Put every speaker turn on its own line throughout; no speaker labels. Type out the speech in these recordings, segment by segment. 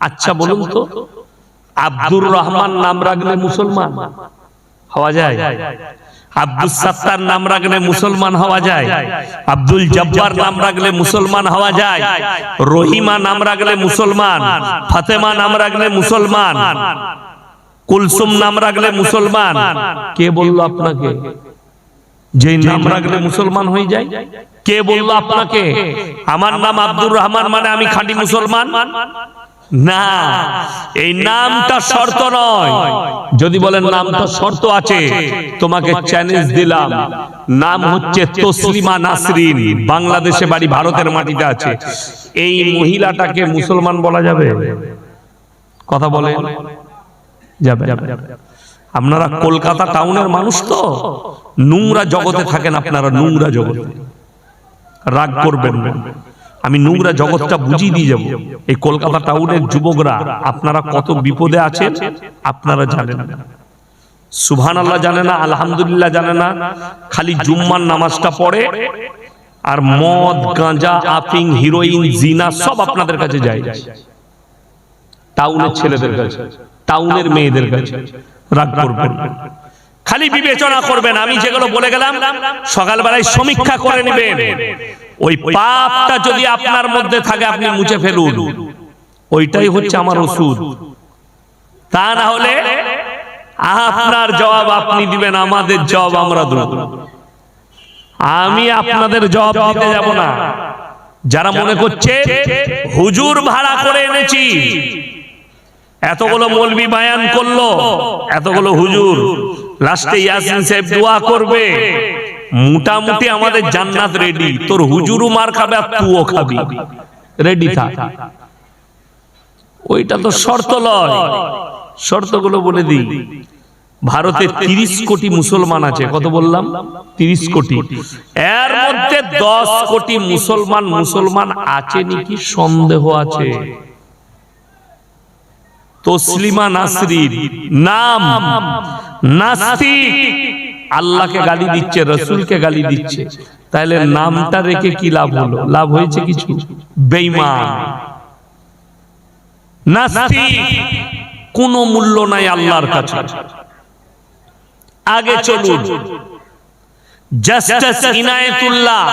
আচ্ছা বলুন তো আব্দুর রহমান নাম রাখলে মুসলমান হওয়া যায় আব্দুল সাত্তার নাম রাখলে মুসলমান হওয়া যায় আব্দুল জব্বার নাম রাখলে মুসলমান হওয়া যায় রহিমা নাম রাখলে মুসলমান ফাতেমা নাম রাখলে মুসলমান কুলসুম নাম রাখলে মুসলমান কে বলল আপনাকে যে নাম রাখলে মুসলমান হয়ে যায় কে বলল আপনাকে আমার নাম আব্দুর রহমান মানে আমি খাঁটি মুসলমান না, এই নামটা শর্ত নয়। যদি বলেন নামটা শর্ত আছে, তোমাকে চ্যালেঞ্জ দিলাম। নাম হচ্ছে তসলিমা নাসরিন, বাংলাদেশে বাড়ি ভারতের মাটিতে আছে। এই মহিলাটাকে মুসলমান বলা যাবে? কথা বলে যাবে। আপনারা কলকাতা টাউনের মানুষ তো? নোংরা জগতে থাকেন আপনারা, নোংরা জগতে। রাগ করবেন না। আমি নোংরা জগৎটা বুঝিয়ে দিয়ে যাব। এই কলকাতা টাউনের যুবকরা আপনারা কত বিপদে আছেন? আপনারা জানেন না। সুবহান আল্লাহ জানে না আলহামদুলিল্লাহ জানে না। খালি জুম্মার নামাজটা পড়ে আর মদ গাঁজা আফিং হিরোইন জিনা সব আপনাদের কাছে যায়। টাউনের ছেলেদের কাছে টাউনের মেয়েদের কাছে রাগ করবেন খালি বিবেচনা করবেন আমি যেগুলো বলে গেলাম সকালবেলায় সমীক্ষা করে নেবেন। ওই পাপটা যদি আপনার মধ্যে থাকে, আপনি মুছে ফেলুন। ওইটাই হচ্ছে আমার ওষুধ। তা না হলে আপনার জবাব আপনি দিবেন, আমাদের জবাব আমরা দেব। আমি আপনাদের জবাব দিতে যাব না। যারা মনে করছে, হুজুর ভাড়া করে এনেছি, এতগুলো মলবি বায়ান করল, এতগুলো হুজুর, লাস্টে ইয়াসিন সাহেব দোয়া করবে। মোটামুটি আমাদের জান্নাত রেডি তোর হুজুরও মার খাবে আর তুও খাবি। রেডি থাক। ওইটা তো শর্ত লয়। শর্তগুলো বলে দিই। ভারতে তিরিশ কোটি মুসলমান আছে। কত বললাম? তিরিশ কোটি। এর মধ্যে দশ কোটি মুসলমান মুসলমান আছে। নাকি সন্দেহ আছে? তসলিমা নাসরিন। নাম। নাস্তিক। আল্লাহকে গালি দিচ্ছে রসুলকে গালি দিচ্ছে। তাহলে নামটা রেখে কি লাভ হলো? লাভ হয়েছে কিছু? বেইমান নাস্তিক। কোনো মূল্য নাই আল্লাহর কাছে। আগে চলুন। জাস্টিস ইনায়েতুল্লাহ।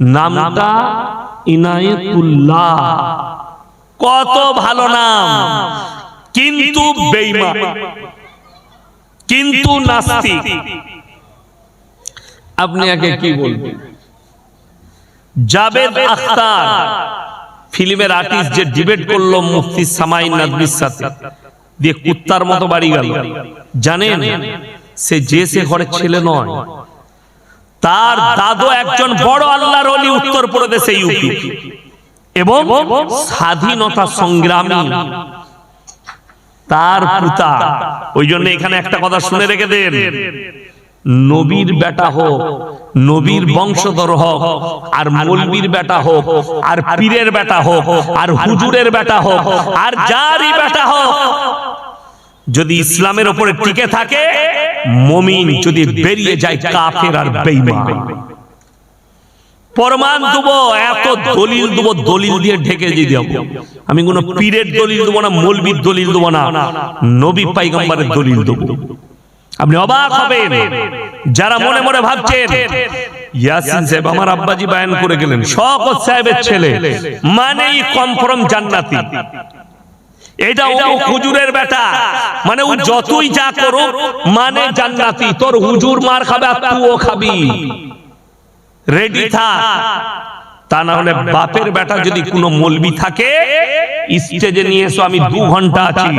নামটা ইনায়েতুল্লাহ। কত ভালো নাম। কিন্তু বেইমান কিন্তু নাস্তিক। আপনি আগে কি বলবেন? জাবেদ আখতার। ফিল্মের আর্টিস্ট যে ডিবেট করল মুফতি সামাইন নাদবির সাথে দিয়ে কুত্তার মতো বাড়ি গেল। জানেন সে যে সে ঘরের ছেলে নয়। তার দাদু একজন বড় আল্লাহর অলি উত্তর প্রদেশে ইউপি। এবং স্বাধীনতা সংগ্রামী। তার পিতা। ওই জন্য এখানে একটা কথা শুনে রেখে দেন। নবীর বেটা হোক, নবীর বংশধর হোক, আর মলবির বেটা হোক, আর পীরের বেটা হোক, আর হুজুরের বেটা হোক, আর যারই বেটা হোক, যদি ইসলামের উপরে টিকে থাকে, মমিন যদি বেরিয়ে যায় কাফের আর বেঈমান। প্রমাণ দেবো, এত দলিল দেবো, দলিল দিয়ে ঢেকে দিয়ে দেবো। আমি কোন পীরের দলিল দেবো না, মৌলবীর দলিল দেবো না, নবী পাইগম্বরের দলিল দেবো। আপনি অবাক হবেন, যারা মনে মনে ভাবছেন, ইয়াসিন সাহেব আমার আব্বাজি বায়ান করে গেলেন শকত সাহেবের ছেলে, মানেই কনফার্ম জান্নাতি। এটা ও হুজুরের বেটা মানে ও যতই যা করুক মানে জান্নাতি, তোর হুজুর মার খাবে আর তুইও খাবি। রেডি থাক। তা না হলে বাপের বেটা যদি কোনো মলবি থাকে স্টেজে নিয়ে এসো আমি দু ঘণ্টা আছি।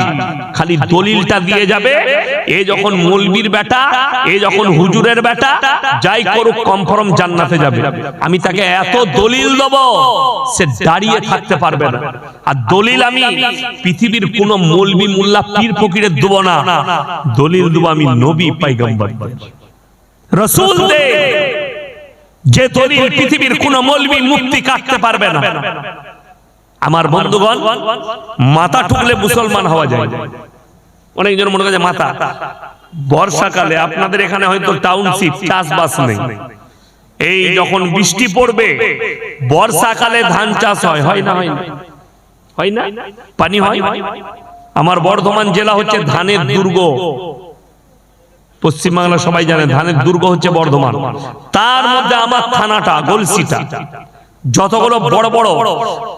খালি দলিলটা দিয়ে যাবে এ যখন মলবির বেটা এ যখন হুজুরের বেটা যাই করুক কনফার্ম জান্নাতে যাবে। আমি তাকে এত দলিল দেব সে দাঁড়িয়ে থাকতে পারবে না। আর দলিল আমি পৃথিবীর কোন মলবি মোল্লা পীর ফকিরের দেবো না। দলিল দেবো আমি নবী পাইগম্বর। রসুল দে যে দলিল পৃথিবীর কোন মলবি মুক্তি কাটতে পারবে না। আমার বন্ধুগণ মাথা ঠুকলে মুসলমান হওয়া যায়। অনেকজন মনে করে মাথা। বর্ষাকালে আপনাদের এখানে হয়তো টাউনশিপ চাষবাস নেই। এই যখন বৃষ্টি পড়বে বর্ষাকালে ধান চাষ হয়। হয় না হয় না। হয় না? পানি হয়? আমার বর্ধমান জেলা হচ্ছে ধানের দুর্গ। পশ্চিমবাংলা সবাই জানে ধানের দুর্গ হচ্ছে বর্ধমান। তার মধ্যে আমার থানাটা, গলসিটা। যতগুলো বড় বড়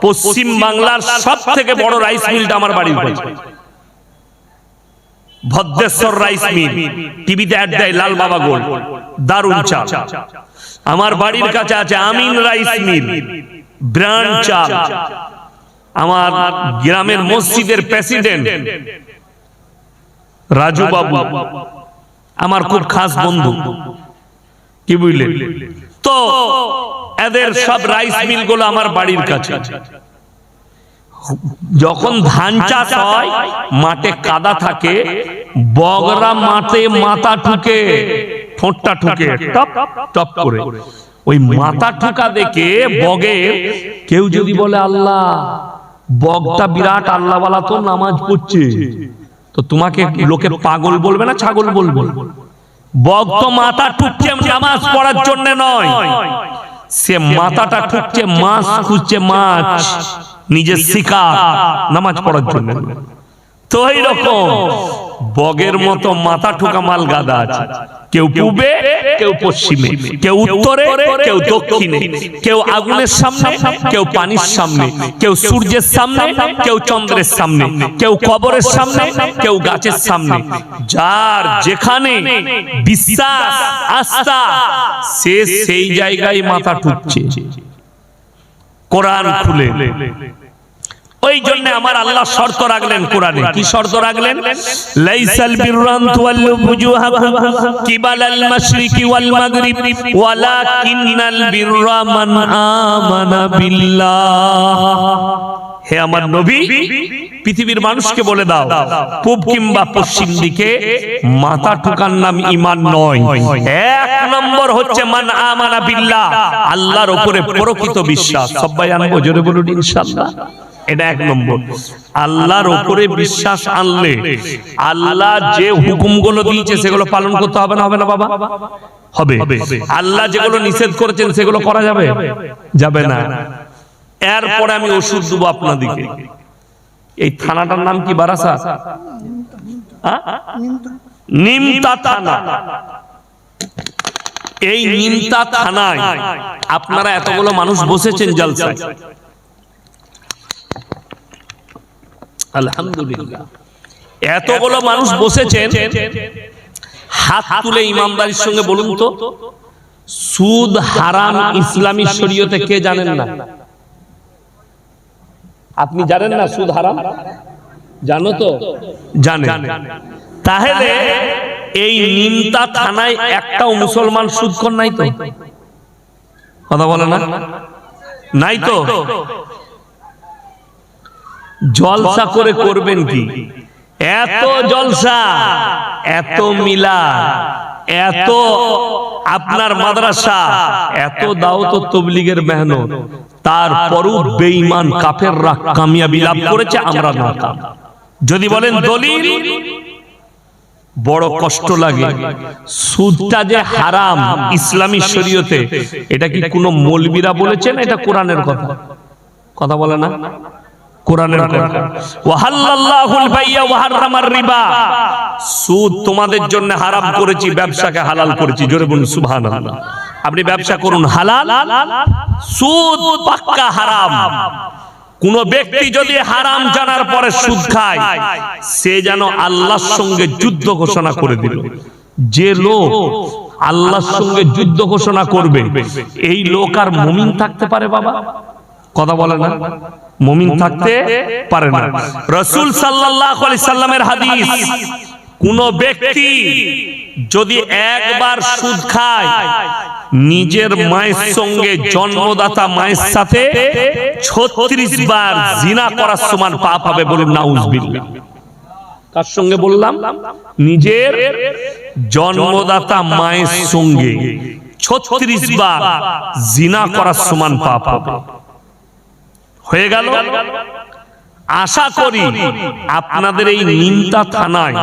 পশ্চিম বাংলার সব থেকে বড় রাইস মিলটা আমার বাড়ির কাছে ভদ্রেশ্বর রাইস মিল, টিভিতে অ্যাড দেয় লাল বাবা গোল দারুণ চাল। আমার বাড়ির কাছে আছে আমিন রাইস মিল, ব্র্যান্ড চাল। আমার গ্রামের মসজিদের প্রেসিডেন্ট, রাজু বাবু। আমার খুব খাস বন্ধু। কি বুঝলেন তো এদের সব রাইস মিলগুলো আমার বাড়ির কাছে। যখন ধান চাষ হয় মাঠে কাদা থাকে বগরা মাঠে মাথা ঠুকে ঠোঁটটা ঠুকে টপ টপ করে। ওই মাথা ঠুকা দেখে বগে কেউ যদি বলে আল্লাহ বগটা বিরাট আল্লাহওয়ালা তো নামাজ পড়ছে। তো তোমাকে লোকে পাগল বলবে না ছাগল বলবে? বক্ত মাথা ঠুকছে নামাজ পড়ার জন্য নয়। সে মাথাটা ঠুকছে মাছ খুঁজছে মাছ নিজের শিকার নামাজ পড়ার জন্য। তো এইরকম বগের মতো মাথা ঠোকা মাল গাদা আছে। কেউ পূবে, কেউ পশ্চিমে। কেউ উত্তরে, কেউ দক্ষিণে। কেউ আগুনের সামনে, কেউ পানির সামনে। কেউ সূর্যের সামনে, কেউ চন্দ্রের সামনে। কেউ কবরের সামনে, কেউ গাছের সামনে। যার যেখানে বিশ্বাস, আস্থা, সে সেই জায়গায় মাথা ঠুকছে। কোরআন খুলে। ওই জন্য আমার আল্লাহ শর্ত রাখলেন কোরআনে। কি শর্ত রাখলেন? লাইসাল বিররান তুওয়াল্লু বুজুহাকুম কিবালাল মাশরিকি ওয়াল মাগরিব, ওয়ালাকিন্নাল বিররা মান আমানা বিল্লাহ। হে আমার নবী, পৃথিবীর মানুষকে বলে দাও, পূব কিংবা পশ্চিম দিকে মাথা ঠুকার নাম ইমান নয়। এক নম্বর হচ্ছে মান আমানা বিল্লাহ, আল্লাহর উপরে প্রকৃত বিশ্বাস। সবাই আনব, জোরে বলুন ইনশাআল্লাহ এটা এক নম্বর। আল্লাহর উপরে বিশ্বাস আনলে আল্লাহ যে হুকুমগুলো দিয়েছে সেগুলো পালন করতে হবে না হবে না বাবা। হবে। আল্লাহ যেগুলো নিষেধ করেছেন সেগুলো করা যাবে। যাবে। না। এরপরে আমি ওষুধ দেবো আপনাদিকে এই থানাটার নাম কি বারাসা? নিমতা থানা। এই নিমতা থানায় আপনারা এতগুলো মানুষ বসেছেন জলসায়। আলহামদুলিল্লাহ। এতগুলো মানুষ বসেছেন হাত তুলে ইমামদারির সঙ্গে বলুন তো সুদ হারাম ইসলামী শরীয়তে কে জানেন না? আপনি জানেন না সুদ হারাম? জানো তো? জানেন। তাহলে এই নিমতা থানায় একটাও মুসলমান সুদখোর নাই তো? কথা বলে না? নাই তো। জলসা করে করবেন কি? এত জলসা এত মিলা এত আপনার মাদ্রাসা এত দাও তো তবলিগের মেহনত। তারপরও বেঈমান কাফেররা কামিয়াবি লাভ করেছে আমরা না কাম যদি বলেন দলিল বড় কষ্ট লাগে। সুদটা যে হারাম ইসলামী শরীয়তে এটা কি কোনো মৌলবীরা বলেছেন? এটা কোরআনের কথা। কথা বলে না? কোরআনের ওয়াহাল্লাল্লাহুল বাইয়া ওয়া হারামার রিবা। সুদ তোমাদের জন্য হারাম করেছি ব্যবসাকে হালাল করেছি। জোরে বলুন সুবহানাল্লাহ। আপনি ব্যবসা করুন হালাল সুদ পাক্কা হারাম। কোন ব্যক্তি যদি হারাম জানার পরে সুদ খায় সে যেন আল্লাহর সঙ্গে যুদ্ধ ঘোষণা করে দিল। যে লোক আল্লাহর সঙ্গে যুদ্ধ ঘোষণা করবে এই লোক আর মুমিন থাকতে পারে বাবা? কথা বলে না। মুমিন থাকতে পারে না। রসুল সাল্লাল্লাহু আলাইহি সাল্লামের হাদিস কোন ব্যক্তি যদি একবার সুদ খায় নিজের মায়ের সঙ্গে জন্মদাতা মায়ের সাথে ছত্রিশ বার জিনা করার সমান পাপ হবে বলুন নাউজবিল্লাহ। কার সঙ্গে বললাম? নিজের জন্মদাতা মায়ের সঙ্গে ছত্রিশ বার জিনা করার সমান পাপ হবে। হয়ে গেল? আশা করি আপনাদের এই নিমতা থানায়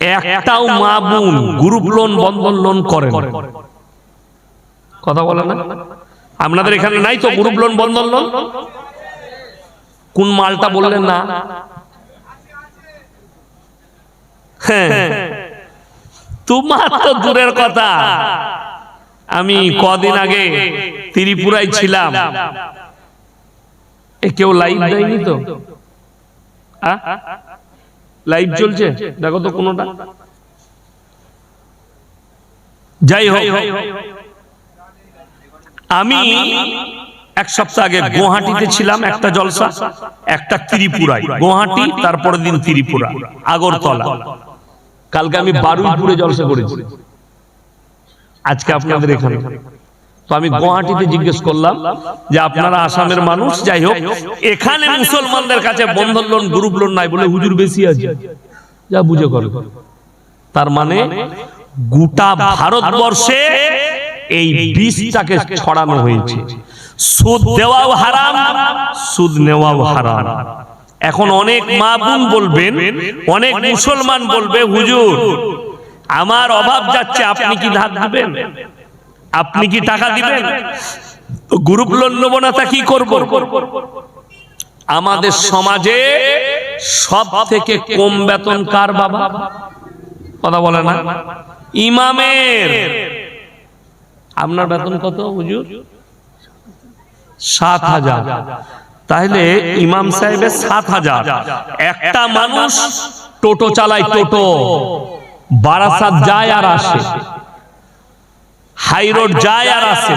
একটাও মা বোন গ্রুপ লোন, বন্ধন লোন করেন। কথা বলে না? আপনাদের এখানে নাই তো গ্রুপ লোন, বন্ধন লোন? কোন মালটা বললেন না? হ্যাঁ। তোমার তো দূরের কথা। আমি কদিন আগে ত্রিপুরায় ছিলাম। এ কেউ লাইভ দেয়নি তো? লাইভ চলছে? দেখো তো কোনোটা। যাই হোক। আমি এক সপ্তাহ আগে গুয়াহাটিতে ছিলাম একটা জলসা একটা ত্রিপুরায়। গুয়াহাটি তারপরের দিন ত্রিপুরা। আগরতলা। কালকে আমি বারুইপুরে জলসা করেছি। আজকে আপনাদের এখানে। তো আমি গুয়াহাটিতে জিজ্ঞেস করলাম যে আপনারা আসামের মানুষ? যাই হোক এখানে মুসলমানদের কাছে বন্ধন লোন গ্রুপ লোন নাই বলে হুজুর বেশি আছে। যা বুঝে করো। তার মানে গোটা ভারতবর্ষে এই বিষটাকে ছড়ানো হয়েছে। সুদ দেওয়াও হারাম সুদ নেওয়াও হারাম। এখন অনেক মা বোন বলবেন অনেক মুসলমান বলবে হুজুর আমার অভাব যাচ্ছে আপনি কি ধার দিবেন? আপনি কি টাকা দিবেন? গ্রুপ লোন নেব না তা কি করব? আমাদের সমাজে সব থেকে কম বেতন কার বাবা? কথা বলে না? ইমামের। আপনার বেতন কত হুজুর? সাত হাজার। তাহলে ইমাম সাহেবের সাত হাজার। একটা মানুষ টোটো চালায় টোটো বারাসাত যায় আর আসে। হাই রোড যায় আর আসে।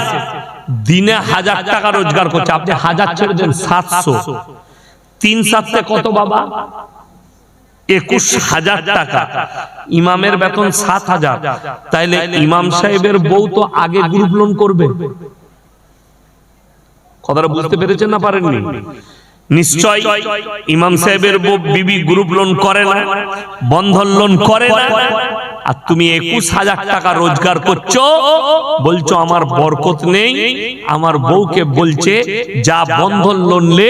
দিনে হাজার টাকা রোজগার করছে। আপনি হাজার ছেড়ে দেন, সাতশো। তিন সাততে কত বাবা? একুশ হাজার টাকা। ইমামের বেতন সাত হাজার। তাইলে ইমাম সাহেবের বউ তো আগে গ্রুপ লোন করবে। কথাটা বুঝতে পেরেছেন না পারেননি? নিশ্চয় ইমাম সাহেবের বিবি গ্রুপ লোন করে না, বন্ধন লোন করে না, আর তুমি একুশ হাজার টাকা রোজগার করছ, বলছো আমার বরকত নেই, আমার বউকে বলছে যা বন্ধন লোন লে,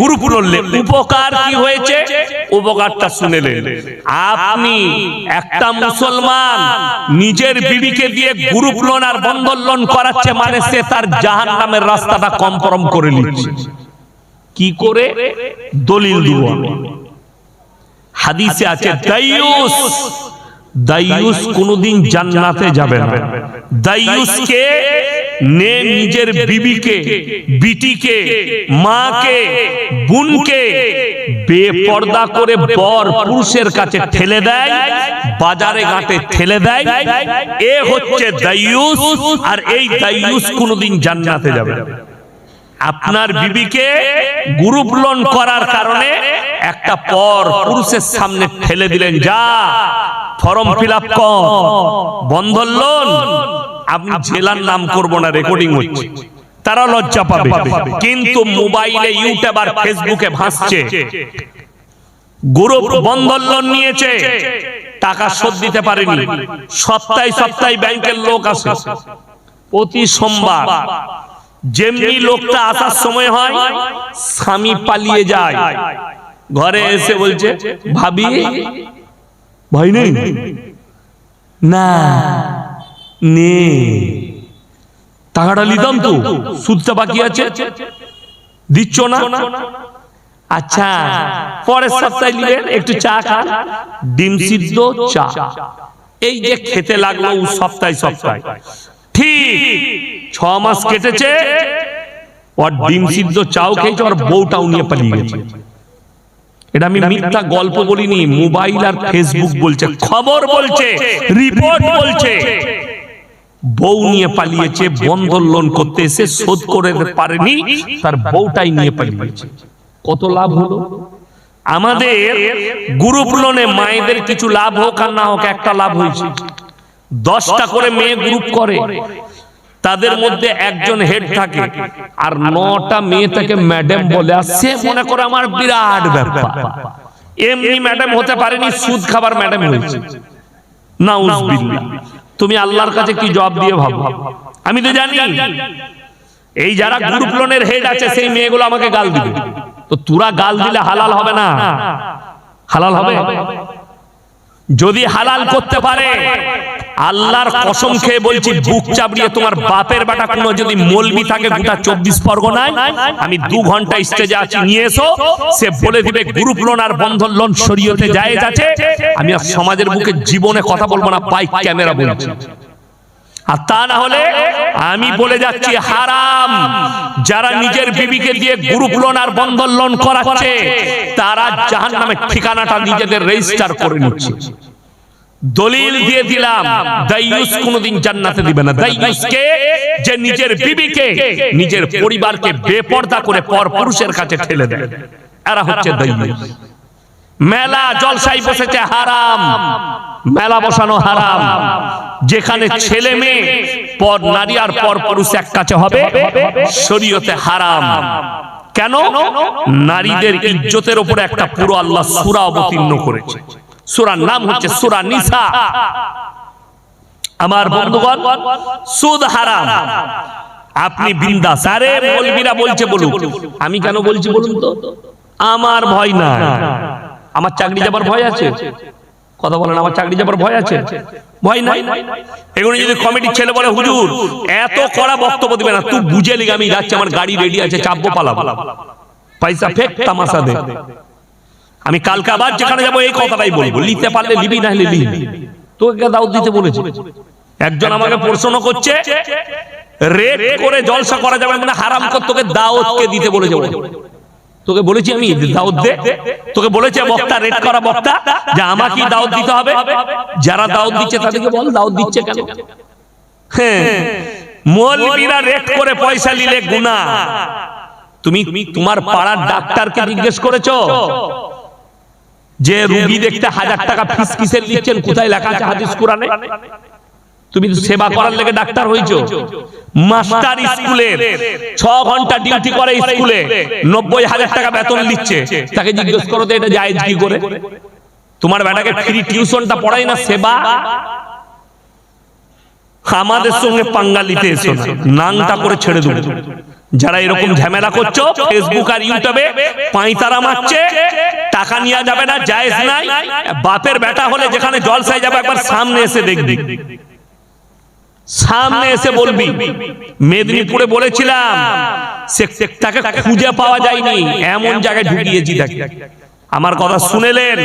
গ্রুপ লোন লে। উপকার কি হয়েছে? উপকারটা শুনেলেন আপনি একটা মুসলমান, নিজের বিবিকে দিয়ে গ্রুপ লোন আর বন্ধন লোন করাচ্ছে মানে সে তার জাহান নামের রাস্তাটা কম্পরম করে নিচ্ছে। কি করে? দলিল দিব হাদিসে আছে, দাইয়ুস। দাইয়ুস কোনদিন জান্নাতে যাবে না। নে নিজের বিবিকে, বিটিকে, মাকে, বোনকে বেপর্দা করে বর পুরুষের কাছে ঠেলে দেয়, বাজারে ঘাটে ঠেলে দেয়। এ হচ্ছে আর এই কোনদিন জান্নাতে যাবে না। আপনার বিবিকে গ্রুপ লোন করার কারণে একটা পর পুরুষের সামনে ঠেলে দিলেন যা ফর্ম ফিল আপ কর বন্ধন লোন। আপনি জেলার নাম করব না রেকর্ডিং হচ্ছে। তারা লজ্জা পাবে। কিন্তু মোবাইলে ইউটিউব আর ফেসবুকে ভাসছে। গ্রুপ বন্ধন লোন নিয়েছে। টাকা শোধ দিতে পারেনি। সপ্তাহে সপ্তাহে ব্যাংকের লোক আসে প্রতি সোমবার। যেমনি লোকটা আসার সময় হয় স্বামী পালিয়ে যায়। ঘরে এসে বলছে ভাবি ভাই নেই? না নে টাকাটা নিতাম তো সুদটা বাকি আছে? দিচ্ছ না? আচ্ছা পরের সপ্তাহে নিবেন একটু চা খান ডিম সিদ্ধ চা। এই যে খেতে লাগল সপ্তাহে সপ্তাহে। ঠিক। ছ মাস কেটেছে ওর ডিম সিদ্ধ চাও খেয়েছে ওর বউটাও নিয়ে পালিয়ে গেছে। এটা আমি মিথ্যা গল্প বলিনি মোবাইল আর ফেসবুক বলছে খবর বলছে রিপোর্ট বলছে। বউ নিয়ে পালিয়েছে বন্ধন লোন করতে এসে শোধ করে পারেনি তার বউটাই নিয়ে পালিয়েছে কত লাভ হলো? আমাদের গ্রুপ লোনে মায়েদের কিছু লাভ হোক আর না হোক একটা লাভ হয়েছে। দশটা করে মেয়ে গ্রুপ করে। তাদের মধ্যে একজন হেড থাকে। আর নটা মেয়ে তাকে ম্যাডাম বলে। আর সে মনে করে আমার বিরাট ব্যাপার। এমনি ম্যাডাম হতে পারেনি সুদ খাবার ম্যাডাম হয়েছে। নাউজবিল্লাহ। তুমি আল্লাহর কাছে কি জবাব দিয়ে ভাবো? আমি তো জানি। এই যারা গ্রুপ লোনের হেড আছে সেই মেয়েগুলো আমাকে গাল দিবে। তো তোরা গাল দিলে হালাল হবে না? হালাল হবে। যদি হালাল করতে পারে আল্লাহর কসম খেয়ে বলছি বুক চাপড়িয়ে তোমার বাপের বাটা কোনো যদি মলবি থাকে গোটা চব্বিশ পরগনায় আমি দু ঘণ্টা স্টেজে আছি নিয়ে এসো। সে বলে দিবে গ্রুপ লোন আর বন্ধন লোন শরীয়তে যায় আছে। আমি আর সমাজের বুকে জীবনে কথা বলব না বাইক ক্যামেরা বলছি। আর তা না হলে আমি বলে যাচ্ছি হারাম। যারা নিজের বিবিকে দিয়ে গ্রুপ লোন আর বন্ধন লোন করাচ্ছে, তারা জাহান নামের ঠিকানাটা নিজেদের রেজিস্টার করে নিচ্ছে। দলিল দিয়ে দিলাম দাইয়ুস কোনদিন জান্নাতে দিবে না। দাইয়ুসকে যে নিজের বিবিকে, নিজের পরিবারকে বেপর্দা করে পর পুরুষের কাছে ঠেলে দেয়। এরা হচ্ছে দাইয়ুস মেলা জলসাই বসেছে হারাম। মেলা বসানো হারাম। যেখানে ছেলে মেয়ে পর নারী আর পর পুরুষ এক কাছে হবে শরীয়তে হারাম। কেন? নারীদের ইজ্জতের উপরে একটা পুরো আল্লাহ সূরা অবতীর্ণ করেছে। সূরার নাম হচ্ছে সূরা নিসা। আমার বন্ধুগণ সুদ হারাম। আপনি বিন্দাস আরে মৌলবীরা বলছে বলুন আমি কেন বলছি বলুন তো? আমার ভয় না আমার চাকরি যাবার ভয় আছে? কথা বলেন, আমার চাকরি যাবার ভয় আছে? ভয় নাই? এগুলো যদি কমিটির ছেলে বলে, হুজুর, এত কড়া বক্তব্য দিবে না, তুই বুঝে লিগে আমি যাচ্ছি, আমার গাড়ি রেডি আছে, চাপবো, পালাবো। পয়সা ফেক, তামাশা দে। আমি কালকে আবার যেখানে যাব, এই কথাটাই বলব। লিতে পারলে লিবি, না হলে লিবি তোকে দাউদ দিতে বলেছে। একজন আমাকে প্রশ্ন করছে রেট করে জলসা করা যাবে মানে হারাম কর তোকে দাওয়াতকে দিতে বলেছে। বলে। তোকে বলেছি আমি দাওয়াত দে তোকে বলেছে বক্তা রেট করা বক্তা যে আমাকে দাওয়াত দিতে হবে যারা দাওয়াত দিচ্ছে তাদেরকে বল দাওয়াত দিচ্ছে কেন? হ্যাঁ মৌলবীরা রেট করে পয়সা নিলে গুনাহ। তুমি তোমার পাড়ার ডাক্তারকে জিজ্ঞেস করেছ? যে রুগী দেখতে হাজার টাকা ফিস কিসের দিচ্ছেন কোথায় লেখা আছে হাদিস কোরআনে? তুমি তো সেবা করার লেগে ডাক্তার হয়েছো মাস্টার স্কুলের ছ ঘণ্টা ডিউটি করে স্কুলে, নব্বই হাজার টাকা বেতন দিচ্ছে তাকে জিজ্ঞেস করো তো এটা জায়েজ কি করে? তোমার বেটাকে ফ্রি টিউশনটা পড়াই না, সেবা? আমাদের সঙ্গে পাঙ্গা নিতে এসো নাংটা করে ছেড়ে দেবো। যারা এরকম ঝামেলা করছ ফেসবুক আর ইউটিউবে পাঁইতারা মারছে, টাকা নিয়ে যাবে না, জায়েজ নাই। বাপের বেটা হলে যেখানে জলসায় যাবে, একবার সামনে এসে দেখবি। সামনে এসে বলবি মেদিনীপুরে বলেছিলাম তাকে খুঁজে পাওয়া যায়নি এমন জায়গায় ঢুকিয়েছি তাকে। আমার কথা শুনেলেন?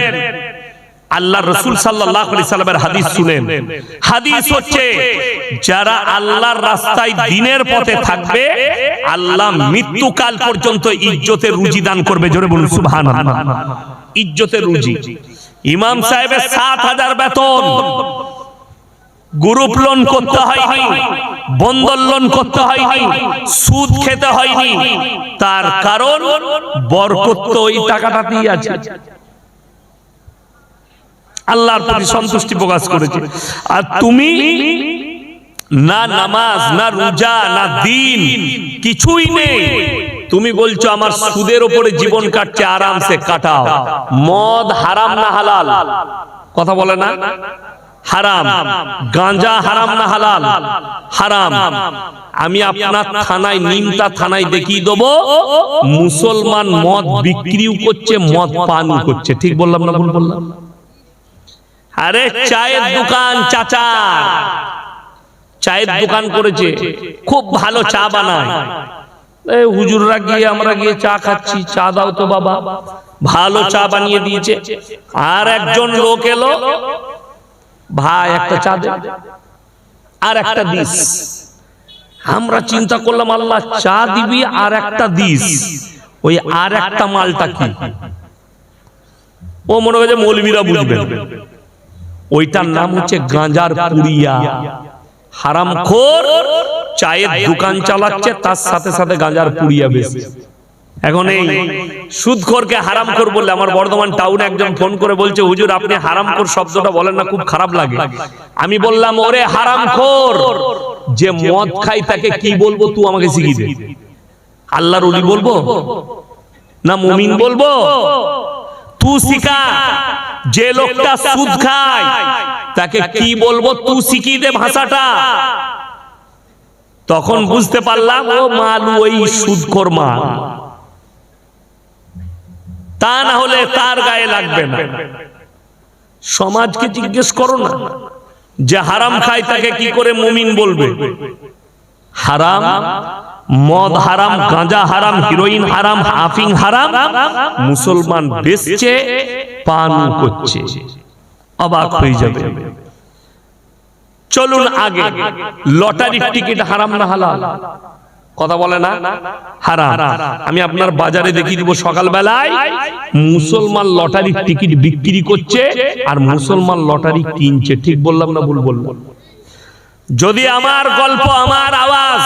আল্লাহ রসুল সাল্লামের হাদিস শুনেন হাদিস হচ্ছে যারা আল্লাহর রাস্তায় দিনের পথে থাকবে আল্লাহ মৃত্যুকাল পর্যন্ত ইজ্জতের রুজি দান করবে জোরে বলুন সুবহান ইজ্জতের রুজি। ইমাম সাহেবের সাত হাজার বেতন। গ্রুপ লোন করতে হয়নি বন্ধন লোন করতে হয়নি, সুদ খেতে হয়নি, তার কারণ বরকত তো ওই টাকাটাতেই আছে। আল্লাহর প্রতি সন্তুষ্টি প্রকাশ করেছে। আর তুমি না নামাজ, না রোজা, না দিন, কিছুই নেই। তুমি বলছো, আমার সুদের উপরে জীবন কাটছে, আরামসে কাটাও। মদ হারাম না হালাল। কথা বলে না? হারাম। গাঁজা হারাম না হালাল? হারাম। আমি আপনার থানায়, নিমতা থানায় দেখিয়ে দেবো, মুসলমান মদ বিক্রিও করছে, মদ পানও করছে। ঠিক বললাম না বললাম? আরে, চায়ের দোকান, চাচা। চায়ের দোকান করেছে। খুব ভালো চা বানায়। হুজুররা গিয়ে, আমরা গিয়ে চা খাচ্ছি। চা দাও তো বাবা। ভালো চা বানিয়ে দিয়েছে। আর একজন লোক এলো। ভাই, একটা চা দে। আর একটা দিস। আমরা চিন্তা করলাম, আল্লাহ চা দিবি আর একটা দিস। ওই আর একটা মালটা কি? ও মনে হয় যে মৌলবীরা বুঝবে ওইটার নাম হচ্ছে গাঁজার পুরিয়া হারামখোর চায়ের দোকান চালাচ্ছে, তার সাথে সাথে গাঁজার পুরিয়া বেশি এখন এই সুদখোরকে হারামখোর বললে আমার বর্ধমান টাউনে একজন ফোন করে বলছে হুজুর আপনি হারাম হারামখোর শব্দটা বলেন না খুব খারাপ লাগে। আমি বললাম ওরে হারাম হারামখোর যে মদ খাই তাকে কি বলব তুই আমাকে শিখিয়ে দে। আল্লাহর ওলি বলব? না মুমিন বলব? তু শিখা যে লোকটা সুদ খায় তাকে কি বলব তু শিখিয়ে দে ভাষাটা। তখন বুঝতে পারলাম ও মালু ওই সুদখোর মাল। তা না হলে তার গায়ে লাগবে না। সমাজকে জিজ্ঞেস করো না যে হারাম খায় তাকে কি করে মুমিন বলবে? হারাম, মদ হারাম, গাঁজা হারাম, হিরোইন হারাম হাফিং হারাম, মুসলমান বেচছে, পান করছে। অবাক হয়ে যাবে। চলুন আগে, লটারির টিকিট হারাম না হালাল? কথা বলে না? হারাম। আমি আপনার বাজারে দেখিয়ে দিব সকালবেলায়, মুসলমান লটারির টিকিট বিক্রি করছে আর মুসলমান লটারি কিনছে। ঠিক বললাম না ভুল বললাম? যদি আমার গল্প, আমার আওয়াজ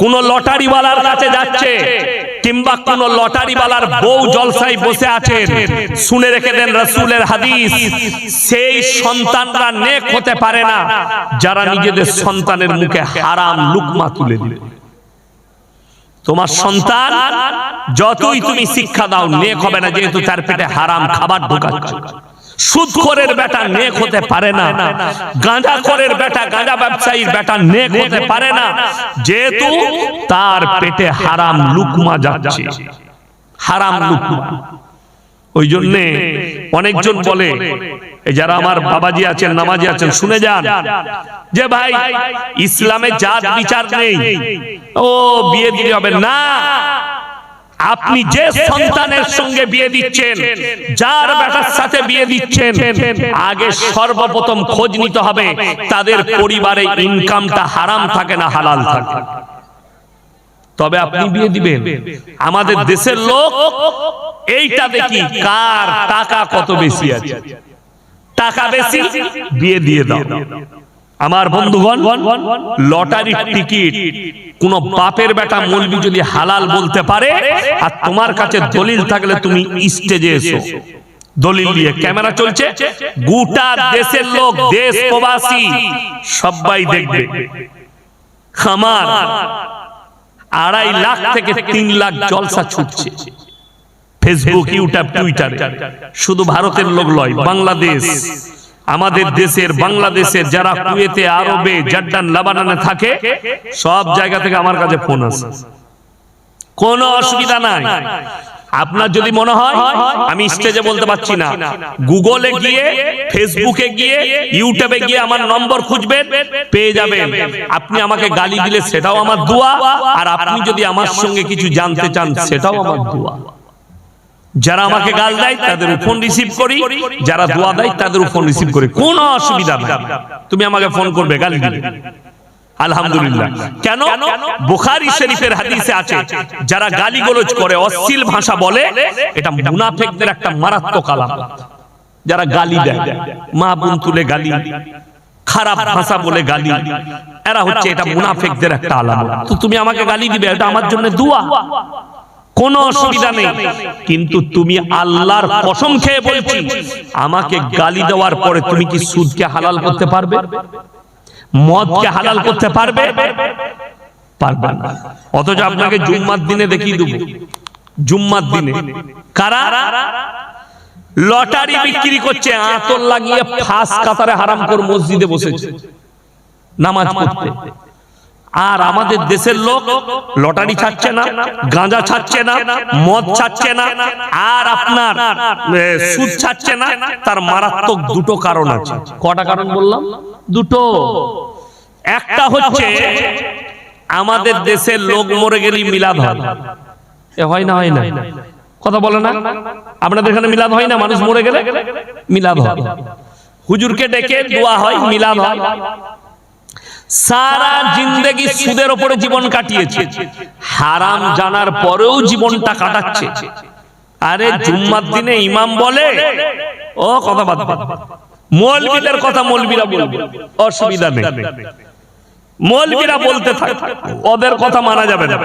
কোন লটারিওয়ালার কাছে যাচ্ছে কিংবা কোন লটারিওয়ালার বউ জলসায় বসে আছেন শুনে রেখে দেন রাসূলের হাদিস, সেই সন্তানরা নেক হতে পারে না। যারা নিজেদের সন্তানের মুখে হারাম লুকমা তুলে দিবে। তোমার সন্তান যতই তুমি শিক্ষা দাও নেক হবে না যেহেতু তার পেটে হারাম খাবার ঢোকাচ্ছে। সুদখোরের বেটা নেক হতে পারে না। গাঁজাখোরের বেটা গাঁজা ব্যবসায়ীর বেটা নেক হতে পারে না। যেহেতু তার পেটে হারাম লুকমা যাচ্ছে। হারাম লুকমা। ওই জন্যে অনেকজন বলে যারা আমার বাবাজি আছেন নামাজি আছেন শুনে যান। যে ভাই ইসলামে জাত বিচার নেই। ও বিয়ে দিতে হবে না। আপনি যে সন্তানের সঙ্গে বিয়ে দিচ্ছেন যার বেটার সাথে বিয়ে দিচ্ছেন আগে সর্বপ্রথম খোঁজ নিতে হবে তাদের পরিবারে ইনকামটা হারাম থাকে না হালাল থাকে। তবে আপনি বিয়ে দিবেন। আমাদের দেশের লোক এইটা দেখি কার টাকা কত বেশি আছে? টাকা বেশি বিয়ে দিয়ে দাও। আমার বন্ধুগণ লটারির টিকিট কোন বাপের বেটা মলবি যদি হালাল বলতে পারে আর তোমার কাছে দলিল থাকলে তুমি স্টেজে এসো। দলিল দিয়ে ক্যামেরা চলছে। গোটা দেশের লোক দেশ প্রবাসী সবাই দেখবে। খামার আড়াই লাখ থেকে তিন লাখ জলসা ছুটছে। ফেসবুক ইউটিউব টুইটারে শুধু ভারতের লোক লয় বাংলাদেশ। আমাদের দেশের বাংলাদেশের যারা কুয়েতে আরবে জর্ডান লাবানানে থাকে সব জায়গা থেকে আমার কাছে ফোন আসে কোনো অসুবিধা নাই। আপনার যদি মনে হয় আমি স্টেজে বলতে পারছি না। গুগলে গিয়ে ফেসবুকে গিয়ে ইউটিউবে গিয়ে আমার নম্বর খুঁজবেন পেয়ে যাবেন। আপনি আমাকে গালি দিলে সেটাও আমার দোয়া আর আপনি যদি আমার সঙ্গে কিছু জানতে চান সেটাও আমার দোয়া। যারা আমাকে গাল দেয়, তাদের ফোন রিসিভ করি। যারা দোয়া দেয়, তাদের ফোন রিসিভ করি। কোনো অসুবিধা নেই। তুমি আমাকে ফোন করবে, গালি দিলে আলহামদুলিল্লাহ। কেন? বুখারী শরীফের হাদিসে আছে, যারা গালিগালাজ করে, অশ্লীল ভাষা বলে, এটা মুনাফিকদের একটা মারাত্মক আলামত। যারা গালি দেয়, মা বোন তুলে গালি, খারাপ ভাষা বলে গালি, এরা হচ্ছে এটা মুনাফিকদের একটা আলামত। তো তুমি আমাকে গালি দিবে, এটা আমার জন্য দোয়া। কোনো অসুবিধা নেই। কিন্তু তুমি আল্লাহর কসম খেয়ে বলছি আমাকে গালি দেওয়ার পরে তুমি কি সুদকে হালাল করতে পারবে? মদকে হালাল করতে পারবে? পারবে? না। অথচ আপনাকে জুম্মার দিনে দেখিয়ে দেবো। জুম্মার দিনে। কারা? লটারি বিক্রি করছে আতর লাগিয়ে ফাঁস কাতারে হারাম কর মসজিদে বসেছে। নামাজ পড়তে। আর আমাদের দেশের লোক লটারি ছাড়ছে না গাঁজা ছাড়ছে না মদ ছাড়ছে না আর আপনার সুদ ছাড়ছে না তার মারাত্মক দুটো কারণ আছে। কটা কারণ বললাম? দুটো। একটা হচ্ছে আমাদের দেশের লোক মরে গেলেই মিলাদ হয়। এ হয় না হয় না। কথা বলে না? আপনাদের এখানে মিলাদ হয় না? মানুষ মরে গেলে মিলাদ হয়। হুজুরকে ডেকে দোয়া হয় মিলাদ হয়। সারা জিন্দগি সুদের ওপরে জীবন কাটিয়েছে। হারাম জানার পরেও জীবনটা কাটাচ্ছে। আরে জুম্মার দিনে ইমাম বলে, ও কথা বাদ বাদ। মৌলবীদের কথা মৌলবীরা বলবে, অসুবিধা নেই। মৌলবীরা বলতে থাকে, ওদের কথা মানা যাবে না।